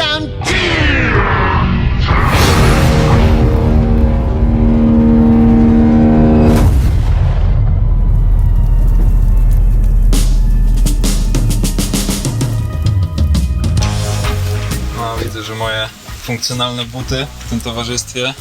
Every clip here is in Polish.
some No, widzę, że moje funkcjonalne buty w tym towarzystwie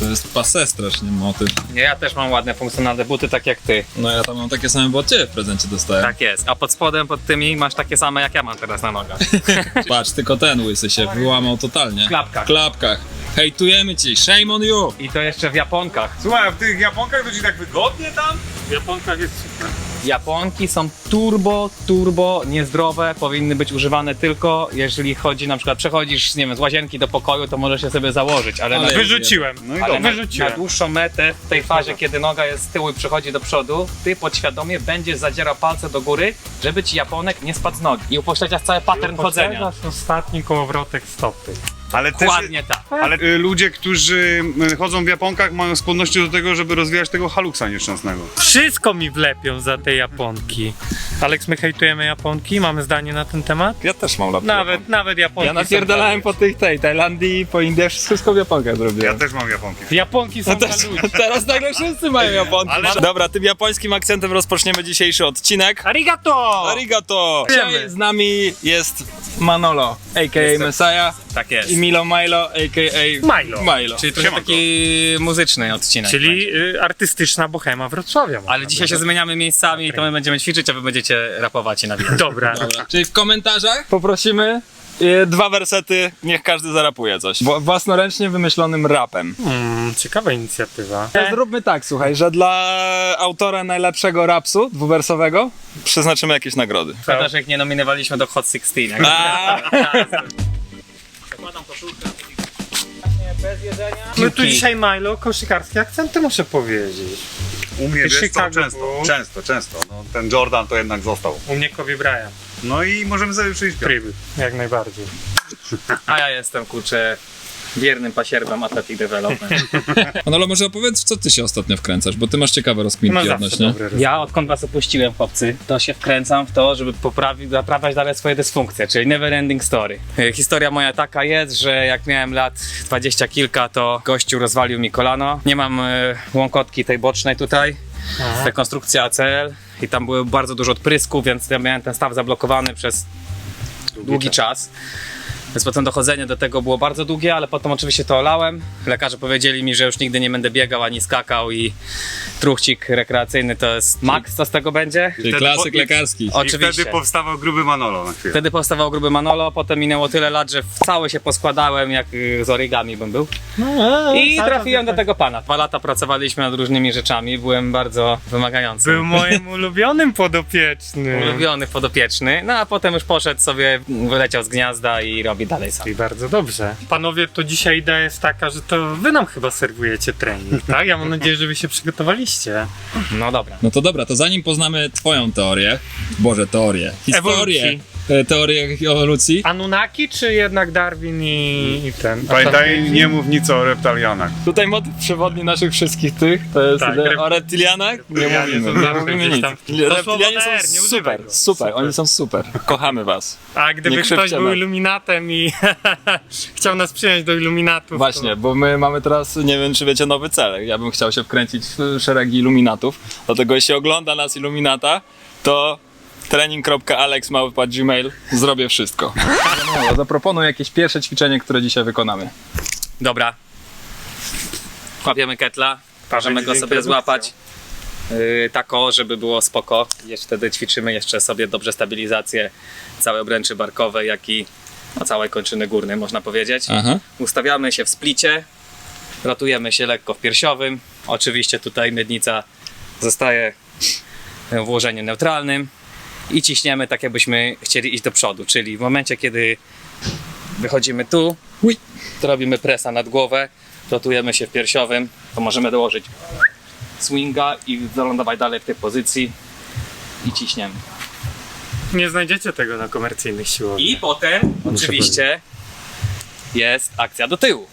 to jest pase strasznie motyw. Nie, ja też mam ładne, funkcjonalne buty, tak jak ty. No ja tam mam takie same, bo od ciebie w prezencie dostałem. Tak jest. A pod spodem, pod tymi masz takie same, jak ja mam teraz na nogach. Patrz, tylko ten łysy się wyłamał totalnie. W klapkach. W klapkach. Hejtujemy ci, shame on you! I to jeszcze w japonkach. Słuchaj, a w tych Japonkach to ci tak wygodnie tam? W Japonkach jest super. Japonki są turbo, turbo niezdrowe, powinny być używane tylko jeżeli chodzi, na przykład przechodzisz, nie wiem, z łazienki do pokoju, to możesz je sobie założyć, ale, Ale- na, Wyrzuciłem. No i ale dobrze. na, na Wyrzuciłem. dłuższą metę, w tej fazie, kiedy noga jest z tyłu i przechodzi do przodu, ty podświadomie będziesz zadzierał palce do góry, żeby ci Japonek nie spadł z nogi i upośledzasz cały pattern chodzenia. Poszerzasz ostatni kołowrotek stopy. Ale też, Dokładnie tak. ale y, ludzie, którzy y, chodzą w Japonkach mają skłonności do tego, żeby rozwijać tego haluksa nieszczęsnego. Wszystko mi wlepią za te Japonki. Aleks, my hejtujemy Japonki? Mamy zdanie na ten temat? Ja też mam laptop. Nawet, nawet Japonki Ja są napierdalałem po tej, tej Tajlandii, po Indiach, wszystko w Japonkach Ja zrobiłem. też mam Japonki. dla- Japonki są No dla ludzi. teraz nagle wszyscy mają Japonki. Ale- Dobra, tym japońskim akcentem rozpoczniemy dzisiejszy odcinek. Arigato! Arigato! Dzisiaj z nami jest Manolo, a.k.a. Messiah Tak jest. i Milo Milo, a.k.a. Milo. Milo. Czyli trochę Siemanko. taki muzyczny odcinek. będzie. Czyli y, artystyczna bohema Wrocławia. można Ale dzisiaj się zmieniamy miejscami i to my będziemy ćwiczyć, a wy będziecie rapować i nawijać. Dobra. Dobra. Czyli w komentarzach poprosimy e, dwa wersety, niech każdy zarapuje coś. Wła- własnoręcznie wymyślonym rapem. Mm, ciekawa inicjatywa. To zróbmy tak, słuchaj, że dla autora najlepszego rapsu dwuwersowego przeznaczymy jakieś nagrody. Szkoda, że ich nie nominowaliśmy do Hot 16. jak- A, Zakładam koszulkę. Bez jedzenia. My tu dzisiaj Milo, koszykarskie akcenty muszę powiedzieć. U mnie wiesz co, Chicago często, często, często. No, ten Jordan to jednak został. U mnie Kobe Bryant. No i możemy sobie przyjść. Tryby, jak najbardziej. A ja jestem, kurczę, wiernym pasierbem Athletic Development. Manolo, może opowiedz, w co ty się ostatnio wkręcasz, bo ty masz ciekawe No rozkminki odnośnie. Ja odkąd was opuściłem, chłopcy, to się wkręcam w to, żeby poprawić, naprawiać dalej swoje dysfunkcje, czyli never ending story. E, Historia moja taka jest, że jak miałem lat dwadzieścia kilka, to gościu rozwalił mi kolano. Nie mam e, łąkotki tej bocznej tutaj, Aha. rekonstrukcja ACL i tam było bardzo dużo odprysków, więc ja miałem ten staw zablokowany przez długi czas. Więc potem dochodzenie do tego było bardzo długie, ale potem oczywiście to olałem. Lekarze powiedzieli mi, że już nigdy nie będę biegał ani skakał i truchcik rekreacyjny to jest maks, co z tego będzie. Czyli Wtedy klasyk po- lekarski. I Oczywiście. wtedy powstawał gruby Manolo na chwilę. Wtedy powstawał gruby Manolo, potem minęło tyle lat, że w cały się poskładałem, jak y, z origami bym był. No, I cały trafiłem czas do tego pana. Dwa lata pracowaliśmy nad różnymi rzeczami, byłem bardzo wymagający. Był moim ulubionym podopiecznym. Ulubiony podopieczny, no a potem już poszedł sobie, wyleciał z gniazda i robi dalej sam. I bardzo dobrze. Panowie, to dzisiaj idea jest taka, że to wy nam chyba serwujecie trening, tak? Ja mam nadzieję, że wy się przygotowaliście. No dobra. No to dobra, to zanim poznamy twoją teorię, Boże, teorię, historię, Ewolucji. E, teorię ewolucji, Anunnaki, czy jednak Darwin i, i ten? Pamiętaj, nie mów nic o reptalianach. tutaj motyw przewodni naszych wszystkich tych, to jest Tak, rep- o reptilianach, nie Reptilianie mówimy, są nie zawsze mówimy gdzieś nic. tam- To Reptilianie są nie używaj super, go. super, Super. oni są super, kochamy was. A gdyby Nie ktoś krzywdźcie był nas. iluminatem i chciał nas przyjąć do iluminatów, Właśnie, bo my mamy teraz, nie wiem czy wiecie, nowy cel. Ja bym chciał się wkręcić w szeregi iluminatów, dlatego jeśli ogląda nas iluminata, to trening.alexmałpa.gmail zrobię wszystko. No, zaproponuję jakieś pierwsze ćwiczenie, które dzisiaj wykonamy. Dobra. Łapiemy ketla, możemy go sobie złapać. Yy, tako, żeby było spoko. Jeszcze wtedy ćwiczymy jeszcze sobie dobrze stabilizację całej obręczy barkowej, jak i no, całej kończyny górnej, można powiedzieć. Aha. Ustawiamy się w splicie, rotujemy się lekko w piersiowym. Oczywiście tutaj miednica zostaje w ułożeniu neutralnym i ciśniemy tak, jakbyśmy chcieli iść do przodu. Czyli w momencie, kiedy wychodzimy tu, to robimy presa nad głowę, rotujemy się w piersiowym, to możemy dołożyć swinga i wylądować dalej w tej pozycji i ciśniemy. nie znajdziecie tego na komercyjnych siłowniach. I potem oczywiście jest akcja do tyłu.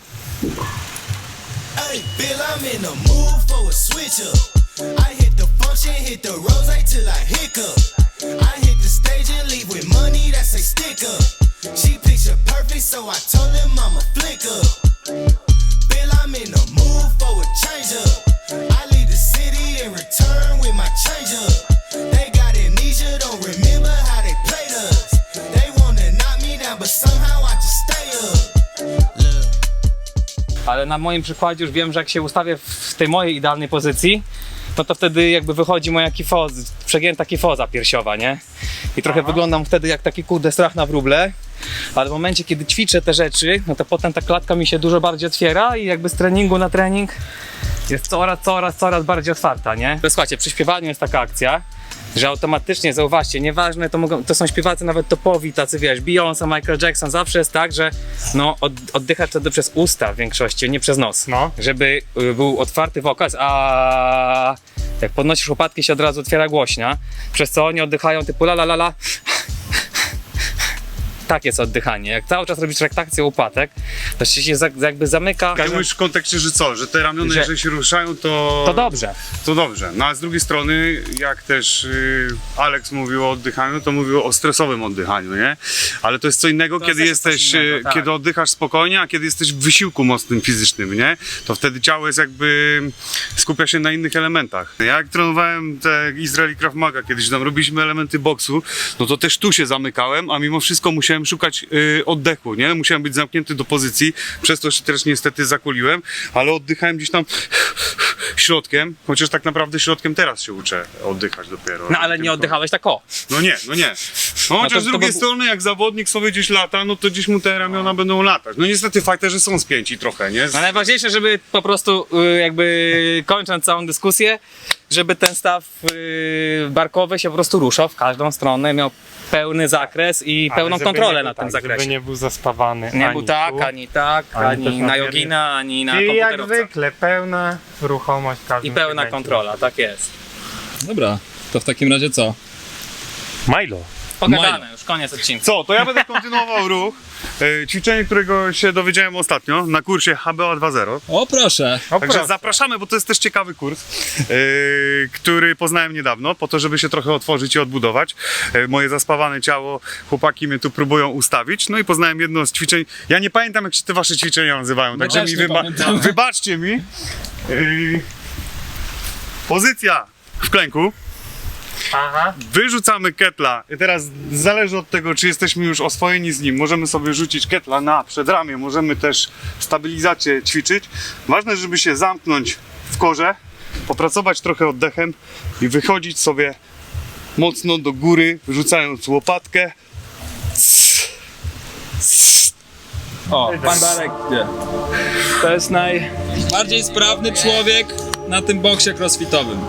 Hey, Bill, I'm in the mood for a switch up. I hit the function, hit the rose till I hiccup. I hit the stage and leave with money that's a stick up. She picture perfect so I told him I'm a flick up. Bill, I'm in the mood for a change up. I leave the city and return with my change up. They got amnesia, don't remember how they played us. They wanna knock me down, but somehow I just stay up. Ale na moim przykładzie już wiem, że jak się ustawię w tej mojej idealnej pozycji, no to wtedy jakby wychodzi moja kifoz, przegięta kifoza piersiowa, nie? I trochę wyglądam wtedy jak taki kurde strach na wróble. Ale w momencie, kiedy ćwiczę te rzeczy, no to potem ta klatka mi się dużo bardziej otwiera i jakby z treningu na trening jest coraz, coraz, coraz bardziej otwarta, nie? Słuchajcie, przy śpiewaniu jest taka akcja, że automatycznie, zauważcie, nieważne, to, mogą, to są śpiewacy nawet topowi, tacy wiesz, Beyoncé, Michael Jackson, zawsze jest tak, że no, od, oddychać wtedy przez usta w większości, nie przez nos. No. Żeby y, był otwarty wokaz, a jak podnosisz łopatki się od razu otwiera głośnia, przez co oni oddychają typu la la la la. Tak jest oddychanie. Jak cały czas robisz rektację łopatek, to się się za- jakby zamyka. Ja mówisz w kontekście, że co, że te ramiona Że- jeżeli się ruszają, to... To dobrze. To dobrze. No a z drugiej strony, jak też y, Alex mówił o oddychaniu, to mówił o stresowym oddychaniu, nie? Ale to jest co innego, kiedy też jest coś jesteś, innego, y, tak. kiedy oddychasz spokojnie, a kiedy jesteś w wysiłku mocnym fizycznym, nie? To wtedy ciało jest jakby, skupia się na innych elementach. Ja jak trenowałem te Izraeli Krav Maga kiedyś, tam robiliśmy elementy boksu, no to też tu się zamykałem, a mimo wszystko musiałem szukać y, oddechu, nie? Musiałem być zamknięty do pozycji, przez to się też niestety zakuliłem, ale oddychałem gdzieś tam środkiem, chociaż tak naprawdę środkiem teraz się uczę oddychać dopiero. No ale nie oddychałeś tak o. No nie, no nie. No chociaż to- z to drugiej by- strony, jak zawodnik sobie gdzieś lata, no to gdzieś mu te ramiona będą latać. No niestety fajterzy są spięci trochę, nie? A najważniejsze, żeby po prostu y, jakby kończąc całą dyskusję, żeby ten staw y, barkowy się po prostu ruszał w każdą stronę, miał pełny zakres i Ale pełną żeby kontrolę nie był nad tym tak, zakresie. Żeby nie był zaspawany. Nie ani był tak, tu, ani tak, ani ani, też na jogina, ani na I jak komputerowca. zwykle, pełna ruchomość w każdym I pełna segmencie. kontrola, tak jest. Dobra, to w takim razie co? Milo. Pogadane, już koniec odcinka. Co, to ja będę kontynuował ruch. E, Ćwiczenie, którego się dowiedziałem ostatnio na kursie HBA 2.0. O proszę! O, Także proszę. zapraszamy, bo to jest też ciekawy kurs, e, który poznałem niedawno, po to, żeby się trochę otworzyć i odbudować. E, moje zaspawane ciało, chłopaki mnie tu próbują ustawić. No i poznałem jedno z ćwiczeń. Ja nie pamiętam, jak się te wasze ćwiczenia nazywają, także też mi wyba- pamiętamy. wybaczcie mi. E, pozycja w klęku. Aha. Wyrzucamy ketla. I teraz zależy od tego, czy jesteśmy już oswojeni z nim. Możemy sobie rzucić ketla na przedramię, możemy też stabilizację ćwiczyć. Ważne, żeby się zamknąć w korze, popracować trochę oddechem i wychodzić sobie mocno do góry, rzucając łopatkę. O, pan Darek gdzie? To jest najbardziej sprawny człowiek na tym boksie crossfitowym.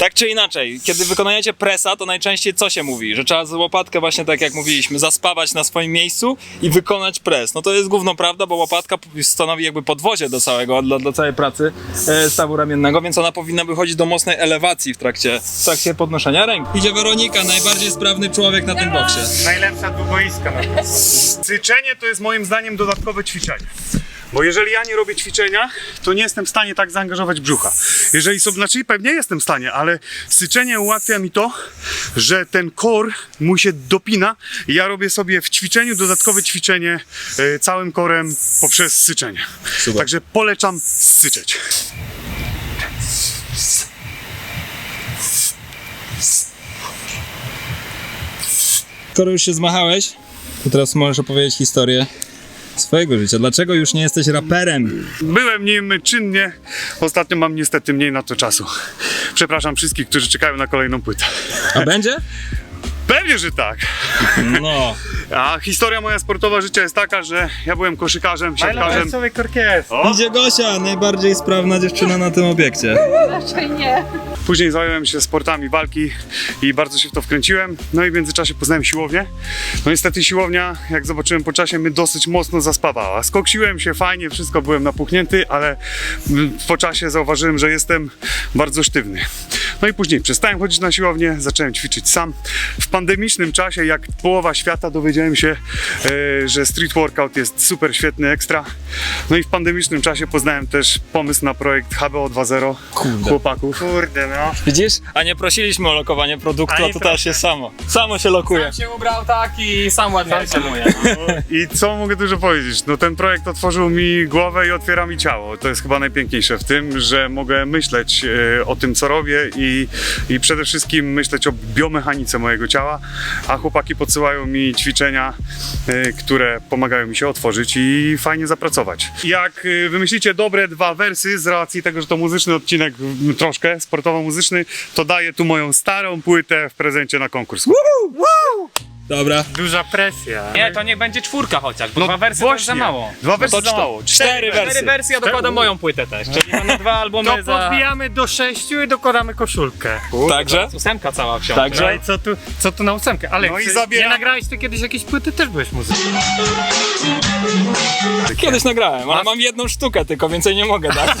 Tak czy inaczej, kiedy wykonujecie presa, to najczęściej co się mówi? Że trzeba z łopatkę właśnie tak jak mówiliśmy, zaspawać na swoim miejscu i wykonać pres. No to jest główną prawda, bo łopatka stanowi jakby podwozie do całego, dla, całej pracy e, stawu ramiennego, więc ona powinna wychodzić do mocnej elewacji w trakcie, w trakcie podnoszenia ręki. Idzie Weronika, najbardziej sprawny człowiek na tym boksie. Najlepsza długoiska na pewno. Syczenie to jest moim zdaniem dodatkowe ćwiczenie. Bo jeżeli ja nie robię ćwiczenia, to nie jestem w stanie tak zaangażować brzucha. Jeżeli sobie, znaczy pewnie jestem w stanie, ale syczenie ułatwia mi to, że ten kor mój się dopina i ja robię sobie w ćwiczeniu dodatkowe ćwiczenie e, całym korem poprzez syczenie. Super. Także polecam syczeć. Skoro już się zmachałeś, to teraz możesz opowiedzieć historię swojego życia. Dlaczego już nie jesteś raperem? Byłem nim czynnie, ostatnio mam niestety mniej na to czasu. Przepraszam wszystkich, którzy czekają na kolejną płytę. A będzie? Pewnie, że tak. No. A historia moja sportowa życia jest taka, że ja byłem koszykarzem, siatkarzem. Najlepszy człowiek orkiestry. O, Idzie Gosia, najbardziej sprawna dziewczyna na tym obiekcie. Raczej nie. później zająłem się sportami walki i bardzo się w to wkręciłem. No i w międzyczasie poznałem siłownię. No niestety siłownia, jak zobaczyłem po czasie, mnie dosyć mocno zaspawała. Skoksiłem się fajnie, wszystko byłem napuchnięty, ale po czasie zauważyłem, że jestem bardzo sztywny. No i później przestałem chodzić na siłownię, zacząłem ćwiczyć sam. W pandemicznym czasie, jak połowa świata dowiedziałem dowiedziałem się, e, że street workout jest super świetny, ekstra. No i w pandemicznym czasie poznałem też pomysł na projekt HBO 2.0 chłopaków. Kurde, no. Widzisz? A nie prosiliśmy o lokowanie produktu, a to teraz się samo. Samo się lokuje. Sam się ubrał tak i sam ładnie reklamuje. I co mogę dużo powiedzieć? No ten projekt otworzył mi głowę i otwiera mi ciało. To jest chyba najpiękniejsze w tym, że mogę myśleć e, o tym, co robię i, i przede wszystkim myśleć o biomechanice mojego ciała, a chłopaki podsyłają mi ćwiczenia, e, które pomagają mi się otworzyć i fajnie zapracować. Jak e, wymyślicie dobre dwa wersy z racji tego, że to muzyczny odcinek troszkę sportowo-muzyczny, to daję tu moją starą płytę w prezencie na konkurs. Dobra. Duża presja. Nie, to niech będzie czwórka chociaż, bo dwa wersy to jest za mało. Dwa wersy to za mało. Cztery wersy. Cztery wersje, ja dokładam moją płytę też, czyli będą dwa albumy To za... podbijamy do sześciu i dokładamy koszulkę. Także? Ósemka cała w książce. Także? No i co tu, co tu na ósemkę? Ale No i nie zabieramy- nagrałeś ty kiedyś jakieś płyty? Też byłeś muzykiem. Kiedyś nagrałem, ale mam jedną sztukę tylko, więcej nie mogę dać.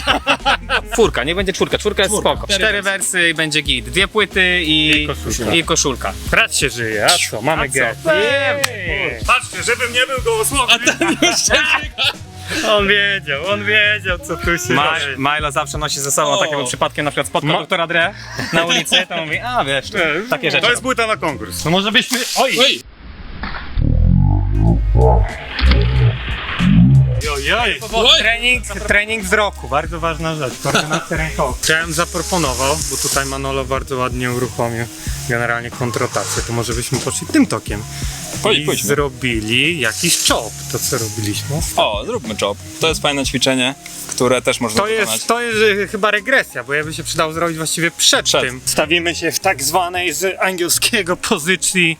Czwórka, nie będzie czwórka, czwórka jest Czwórka. spoko. Cztery Cztery wersy i będzie git. Dwie płyty i, I koszulka. i koszulka. Brat się żyje, a co? Mamy get. Patrzcie, żebym nie był gołosłowny. On wiedział, on wiedział co tu się dzieje. Milo zawsze nosi ze sobą, O. takiego przypadkiem na przykład spotkał Ma- doktora Dre na ulicy, to mówi, a wiesz, takie rzeczy. To jest płyta na konkurs. No może byśmy... Oj! Oj, Oj, oj. oj. Trening, trening wzroku, bardzo ważna rzecz, koordynacja rękowa. Chciałem zaproponował, bo tutaj Manolo bardzo ładnie uruchomił generalnie kontrotację, to może byśmy poszli tym tokiem Chodź, i pójdźmy. zrobili jakiś chop, to co robiliśmy. O, zróbmy chop. To jest fajne ćwiczenie, które też można To wykonać. jest, to jest e, chyba regresja, bo ja by się przydało zrobić właściwie przed, Przed. tym. Stawimy się w tak zwanej z angielskiego pozycji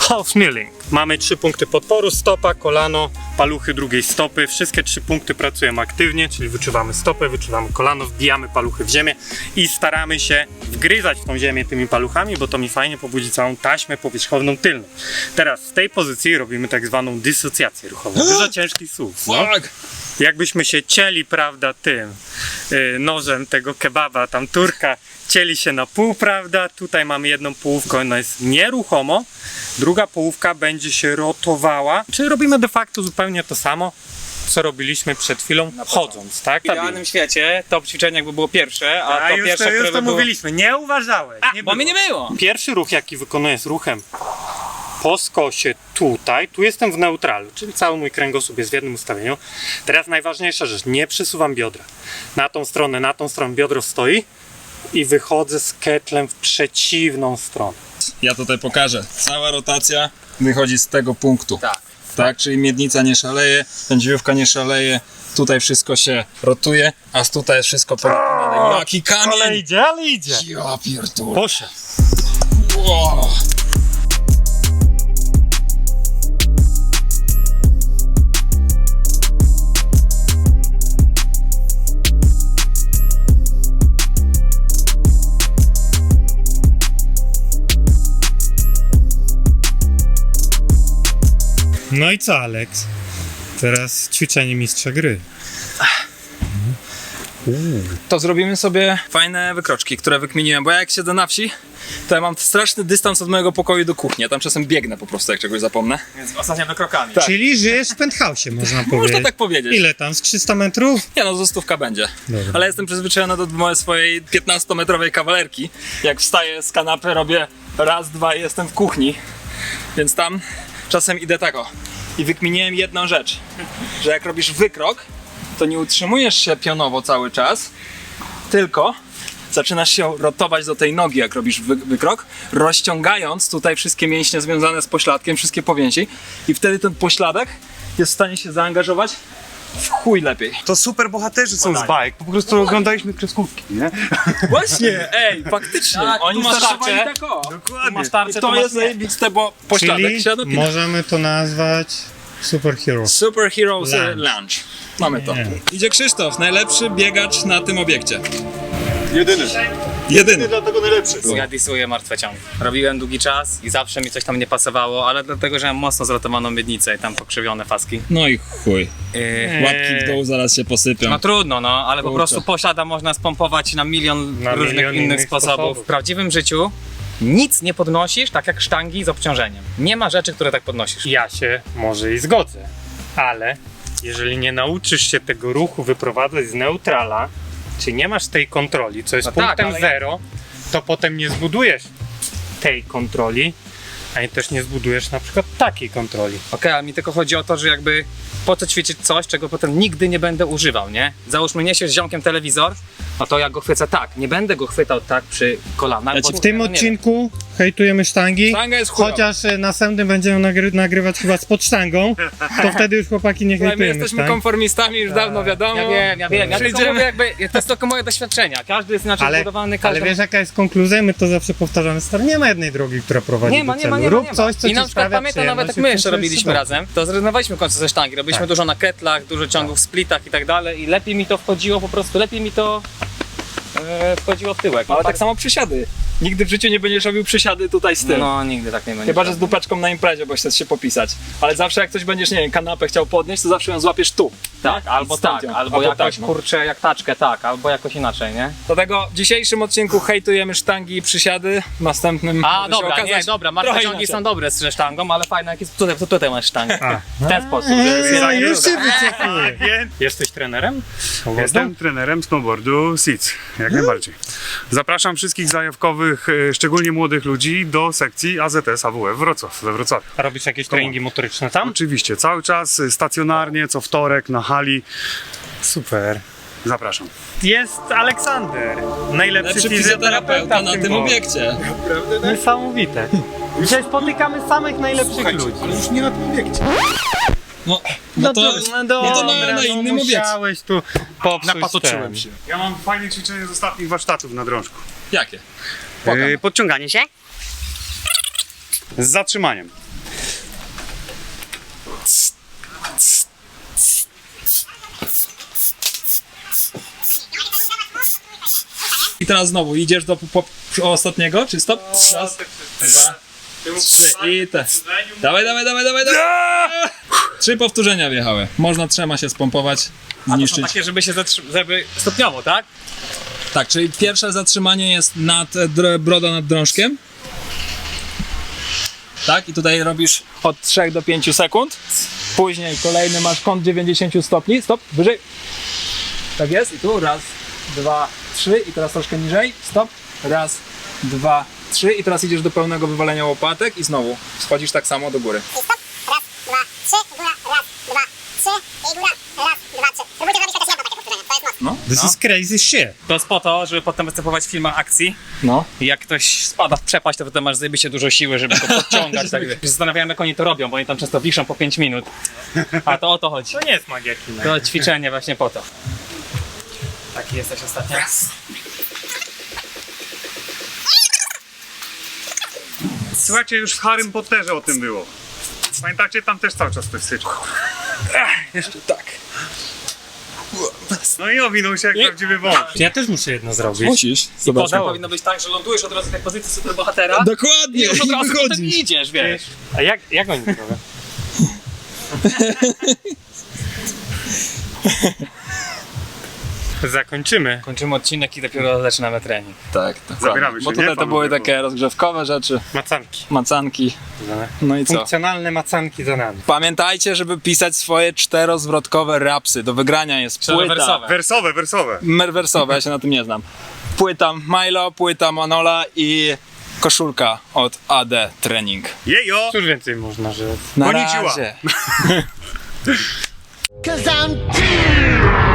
half milling. Mamy trzy punkty podporu, stopa, kolano, paluchy drugiej stopy. Wszystkie trzy punkty pracują aktywnie, czyli wyczuwamy stopę, wyczuwamy kolano, wbijamy paluchy w ziemię i staramy się wgryzać w tą ziemię tymi paluchami, bo to mi fajnie pobudzi całą taśmę powierzchowną tylną. Teraz z tej pozycji robimy tak zwaną dysocjację ruchową. Dużo ciężkich słów. No Fuck. Jakbyśmy się cieli, prawda, tym y, nożem tego kebaba, tam turka, cieli się na pół, prawda, tutaj mamy jedną połówkę, ona jest nieruchomo, druga połówka będzie się rotowała, czyli robimy de facto zupełnie to samo, co robiliśmy przed chwilą, chodząc, tak? W idealnym świecie to ćwiczenie jakby było pierwsze, a, A to już pierwsze, to, już które to by było... mówiliśmy, nie uważałeś. A, nie bo mnie było. nie było. Pierwszy ruch, jaki wykonuję z ruchem po skosie tutaj, tu jestem w neutralu, czyli cały mój kręgosłup jest w jednym ustawieniu. Teraz najważniejsza rzecz, nie przesuwam biodra. Na tą stronę, na tą stronę biodro stoi i wychodzę z ketlem w przeciwną stronę. Ja tutaj pokażę. Cała rotacja wychodzi z tego punktu. Tak. Tak, czyli miednica nie szaleje, pędźwiówka nie szaleje, tutaj wszystko się rotuje, a z tutaj jest wszystko powypinane. Jaki Ale kamień! idzie, ale idzie. Ja pierdolę. Poszedł. Wow. No i co, Alex? Teraz ćwiczenie mistrza gry. To zrobimy sobie fajne wykroczki, które wykminiłem, bo ja jak siedzę na wsi, to ja mam straszny dystans od mojego pokoju do kuchni. Ja tam czasem biegnę po prostu, jak czegoś zapomnę. Więc ostatnimi krokami. Tak. Czyli żyjesz w penthouse, można powiedzieć. Można tak powiedzieć. Ile tam? Z 300 metrów? Nie no, zostawka będzie. Dobra. Ale jestem przyzwyczajony do mojej swojej 15-metrowej kawalerki. Jak wstaję z kanapy, robię raz, dwa i jestem w kuchni. Więc tam czasem idę tak o. I wykminiłem jedną rzecz, że jak robisz wykrok, to nie utrzymujesz się pionowo cały czas, tylko zaczynasz się rotować do tej nogi, jak robisz wy- wykrok, rozciągając tutaj wszystkie mięśnie związane z pośladkiem, wszystkie powięzi i wtedy ten pośladek jest w stanie się zaangażować w chuj lepiej. To super bohaterzy są z bajek, po prostu oglądaliśmy kreskówki, nie? Właśnie, ej, faktycznie. Tak, Oni tu masz startowali tarczę. tak. Dokładnie. Masz tarczę, I to masz jest zajebiste, bo pośladek Czyli się dopina. możemy to nazwać superhero. Super Heroes Lunge. Lunge. Mamy to. Idzie Krzysztof, najlepszy biegacz na tym obiekcie. Jedyny. Jedyny. Dlatego najlepszy. Ja disuję martwe ciągi. Robiłem długi czas i zawsze mi coś tam nie pasowało, ale dlatego, że mam mocno zrotowaną miednicę i tam pokrzywione faski. No i chuj. Yy, Łapki w dół zaraz się posypią. No trudno, no, ale po Kurczę. prostu posiada można spompować na milion Na różnych milion innych innych sposobów. sposobów. W prawdziwym życiu nic nie podnosisz, tak jak sztangi z obciążeniem. Nie ma rzeczy, które tak podnosisz. Ja się może i zgodzę, ale jeżeli nie nauczysz się tego ruchu wyprowadzać z neutrala, czy nie masz tej kontroli, co jest No tak, punktem ja- zero, to potem nie zbudujesz tej kontroli, ani też nie zbudujesz na przykład takiej kontroli. Okej, ale mi tylko chodzi o to, że jakby po co ćwiczyć coś, czego potem nigdy nie będę używał, nie? Załóżmy, niesiesz z ziomkiem telewizor, no to ja go chwycę tak. Nie będę go chwytał tak przy kolanach. Bo ci W tym no nie odcinku hejtujemy sztangi. Sztanga jest chujowa. Chociaż e, następnym będziemy nagry- nagrywać chyba z pod sztangą, to wtedy już chłopaki nie Słuchaj, my hejtujemy jesteśmy sztang. konformistami, już dawno wiadomo. Ja wiem, ja wiem. Ja tylko Przyjdziemy- mówię jakby, to jest tylko moje doświadczenia. Każdy jest inaczej Ale, zbudowany, każdy... ale wiesz jaka jest konkluzja? My to zawsze powtarzamy. Stary, nie ma jednej drogi, która prowadzi Nie ma, do nie celu. ma, nie ma, Rób nie ma. coś, co I ci na przykład sprawia pamiętam nawet jak przyjemność i my tym, jeszcze co jest robiliśmy cudowne. razem, to zrezygnowaliśmy w końcu ze sztangi. Robiliśmy Tak. dużo na ketlach, dużo ciągów w splitach i tak dalej i lepiej mi to wchodziło po prostu, lepiej mi to e, wchodziło w tyłek. Ale tak samo przysiady. Nigdy w życiu nie będziesz robił przysiady tutaj z tym. No nigdy tak nie będzie. Chyba, że z dupeczką na imprezie, bo chcesz się popisać. Ale zawsze jak coś będziesz, nie wiem, kanapę chciał podnieść, to zawsze ją złapiesz tu. Tak, albo Stąd tak, ją. albo Albo jakoś tak, no. kurczę jak taczkę, tak, albo jakoś inaczej, nie? Dlatego w dzisiejszym odcinku hejtujemy sztangi i przysiady, w następnym A, może się dobra, okazać nie, dobra, martwe trochę ciągi inaczej. są dobre z sztangą, ale fajne jak jest, tutaj, to tutaj masz sztangę. W ten sposób. Już się wycofuję. Więc Jesteś trenerem? Jestem trenerem snowboardu SIDS, jak najbardziej. Zapraszam wszystkich zajawkowych, e, szczególnie młodych ludzi, do sekcji AZS AWF Wrocław, we Wrocławiu. A robisz jakieś treningi motoryczne tam? Oczywiście, cały czas e, stacjonarnie, co wtorek na hali. Super. Zapraszam. Jest Aleksander, najlepszy Lepszy fizjoterapeuta na tym tym worku. obiekcie. Niesamowite. Dzisiaj spotykamy samych najlepszych ludzi. No, no to, no, no to na, dobra, na innym no obiekcie. musiałeś tu popsuć Napatoczyłem ten. się. Ja mam fajne ćwiczenie z ostatnich warsztatów na drążku. Jakie? E, podciąganie się z zatrzymaniem. I teraz znowu idziesz do po, po ostatniego, czy stop? Raz, dwa, trzy i te. Dawaj, dawaj, dawaj, dawaj, dawaj. Trzy powtórzenia wjechały. Można trzema się spompować, A to są zniszczyć. takie, żeby się zatrzy- żeby stopniowo, tak? Tak, czyli pierwsze zatrzymanie jest nad e, broda nad drążkiem. Tak, i tutaj robisz od 3 do 5 sekund. Później kolejny masz kąt 90 stopni. Stop, wyżej. Tak jest, i tu raz, dwa, trzy, i teraz troszkę niżej. Stop, raz, dwa, trzy, i teraz idziesz do pełnego wywalenia łopatek i znowu schodzisz tak samo do góry. Raz, dwa, trzy, góra, raz, dwa, trzy i góra, raz, dwa, trzy. Spróbujcie zrobić chociaż to jest mocne. This is crazy shit. To jest po to, żeby potem występować w filmach akcji No. i jak ktoś spada w przepaść, to potem masz zajebiście dużo siły, żeby go podciągać. tak. Zastanawiałem, jak oni to robią, bo oni tam często wiszą po 5 minut. A to o to chodzi. To nie jest magia kina. To ćwiczenie właśnie po to. Taki jesteś ostatnio. Słuchajcie, już w Harrym Potterze o tym było. Pamiętacie, tam też cały czas ktoś syczy. Jeszcze tak. No i owinął się jak prawdziwy wąż. Ja też muszę jedno zrobić. Musisz. Potem Zobacz. powinno być tak, że lądujesz od razu w tej pozycji superbohatera Dokładnie, i już od i razu potem wychodzisz. idziesz, wiesz. A jak, jak oni to robią? Zakończymy. Kończymy odcinek i dopiero zaczynamy trening. Tak, dokładnie. Zabieramy się, Bo nie, tutaj to panowie? były takie rozgrzewkowe rzeczy, Macanki. macanki. No i co? Funkcjonalne macanki za nami. Pamiętajcie, żeby pisać swoje czterozwrotkowe rapsy. Do wygrania jest płyta. Czterowersowe. Wersowe, wersowe. Merwersowe, ja się na tym nie znam. Płyta Milo, płyta Manola i koszulka od AD Training. Jejo! Cóż więcej można rzec? Na Konnichiwa. razie. Cause I'm